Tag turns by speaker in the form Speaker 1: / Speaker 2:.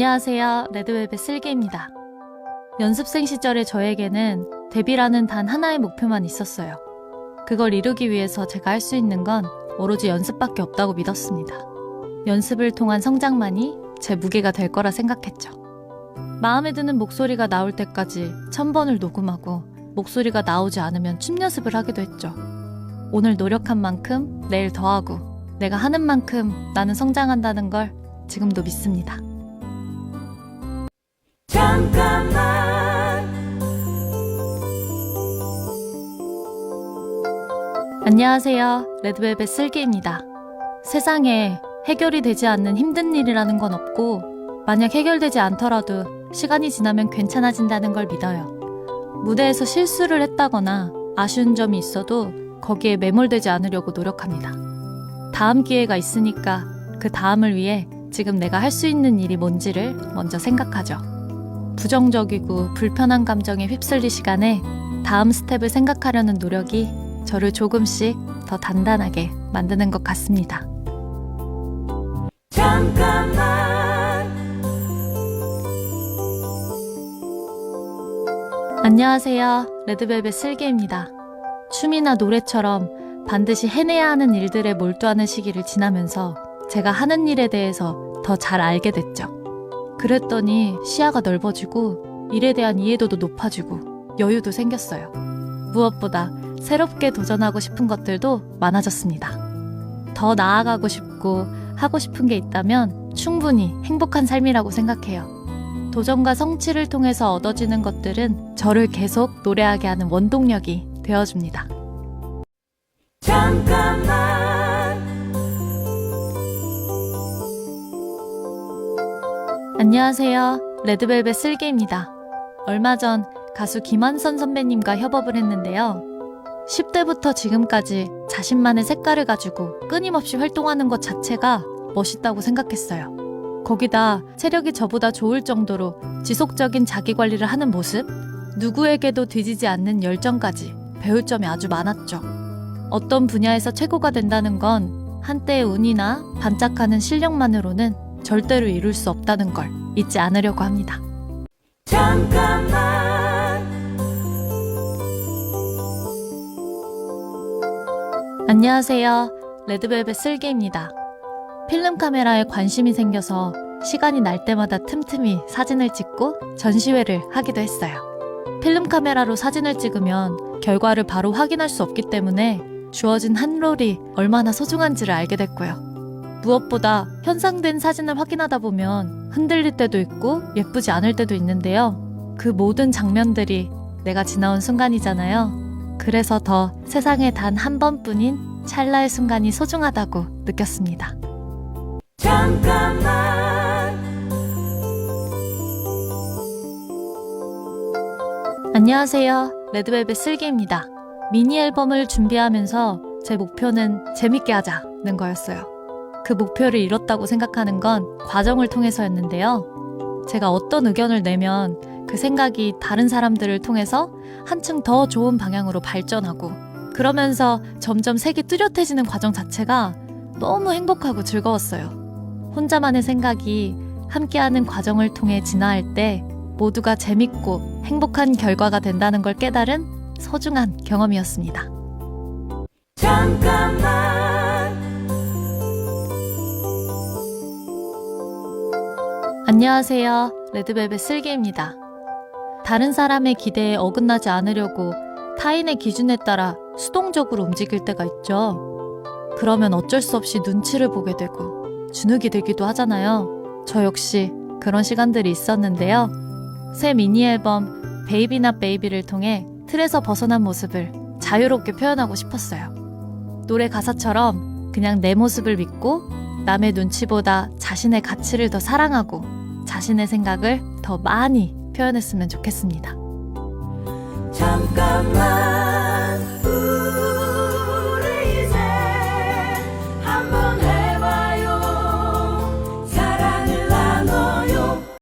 Speaker 1: 안녕하세요. 레드벨벳 슬기입니다. 연습생 시절의 저에게는 데뷔라는 단 하나의 목표만 있었어요. 그걸 이루기 위해서 제가 할 수 있는 건 오로지 연습밖에 없다고 믿었습니다. 연습을 통한 성장만이 제 무게가 될 거라 생각했죠. 마음에 드는 목소리가 나올 때까지 천 번을 녹음하고 목소리가 나오지 않으면 춤 연습을 하기도 했죠. 오늘 노력한 만큼 내일 더하고 내가 하는 만큼 나는 성장한다는 걸 지금도 믿습니다. 안녕하세요. 레드벨벳 슬기입니다. 세상에 해결이 되지 않는 힘든 일이라는 건 없고, 만약 해결되지 않더라도 시간이 지나면 괜찮아진다는 걸 믿어요. 무대에서 실수를 했다거나 아쉬운 점이 있어도 거기에 매몰되지 않으려고 노력합니다. 다음 기회가 있으니까 그 다음을 위해 지금 내가 할 수 있는 일이 뭔지를 먼저 생각하죠. 부정적이고 불편한 감정에 휩쓸릴 시간에 다음 스텝을 생각하려는 노력이 저를 조금씩 더 단단하게 만드는 것 같습니다. 안녕하세요. 레드벨벳 슬기입니다. 춤이나 노래처럼 반드시 해내야 하는 일들에 몰두하는 시기를 지나면서 제가 하는 일에 대해서 더 잘 알게 됐죠. 그랬더니 시야가 넓어지고 일에 대한 이해도도 높아지고 여유도 생겼어요. 무엇보다 새롭게 도전하고 싶은 것들도 많아졌습니다. 더 나아가고 싶고 하고 싶은 게 있다면 충분히 행복한 삶이라고 생각해요. 도전과 성취를 통해서 얻어지는 것들은 저를 계속 노래하게 하는 원동력이 되어줍니다. 안녕하세요. 레드벨벳 슬기입니다. 얼마 전 가수 김한선 선배님과 협업을 했는데요. 10대부터 지금까지 자신만의 색깔을 가지고 끊임없이 활동하는 것 자체가 멋있다고 생각했어요. 거기다 체력이 저보다 좋을 정도로 지속적인 자기 관리를 하는 모습, 누구에게도 뒤지지 않는 열정까지 배울 점이 아주 많았죠. 어떤 분야에서 최고가 된다는 건 한때의 운이나 반짝하는 실력만으로는 절대로 이룰 수 없다는 걸 잊지 않으려고 합니다. 안녕하세요. 레드벨벳 슬기입니다. 필름 카메라에 관심이 생겨서 시간이 날 때마다 틈틈이 사진을 찍고 전시회를 하기도 했어요. 필름 카메라로 사진을 찍으면 결과를 바로 확인할 수 없기 때문에 주어진 한 롤이 얼마나 소중한지를 알게 됐고요. 무엇보다 현상된 사진을 확인하다 보면 흔들릴 때도 있고 예쁘지 않을 때도 있는데요. 그 모든 장면들이 내가 지나온 순간이잖아요. 그래서 더 세상에 단 한 번뿐인 찰나의 순간이 소중하다고 느꼈습니다. 안녕하세요. 레드벨벳 슬기입니다. 미니 앨범을 준비하면서 제 목표는 재밌게 하자는 거였어요. 그 목표를 이뤘다고 생각하는 건 과정을 통해서였는데요. 제가 어떤 의견을 내면 그 생각이 다른 사람들을 통해서 한층 더 좋은 방향으로 발전하고 그러면서 점점 색이 뚜렷해지는 과정 자체가 너무 행복하고 즐거웠어요. 혼자만의 생각이 함께하는 과정을 통해 진화할 때 모두가 재밌고 행복한 결과가 된다는 걸 깨달은 소중한 경험이었습니다. 안녕하세요. 레드벨벳 슬기입니다. 다른 사람의 기대에 어긋나지 않으려고 타인의 기준에 따라 수동적으로 움직일 때가 있죠. 그러면 어쩔 수 없이 눈치를 보게 되고 주눅이 들기도 하잖아요. 저 역시 그런 시간들이 있었는데요. 새 미니 앨범 베이비나 베이비를 통해 틀에서 벗어난 모습을 자유롭게 표현하고 싶었어요. 노래 가사처럼 그냥 내 모습을 믿고 남의 눈치보다 자신의 가치를 더 사랑하고 자신의 생각을 더 많이 표현했으면 좋겠습니다.
Speaker 2: 잠깐만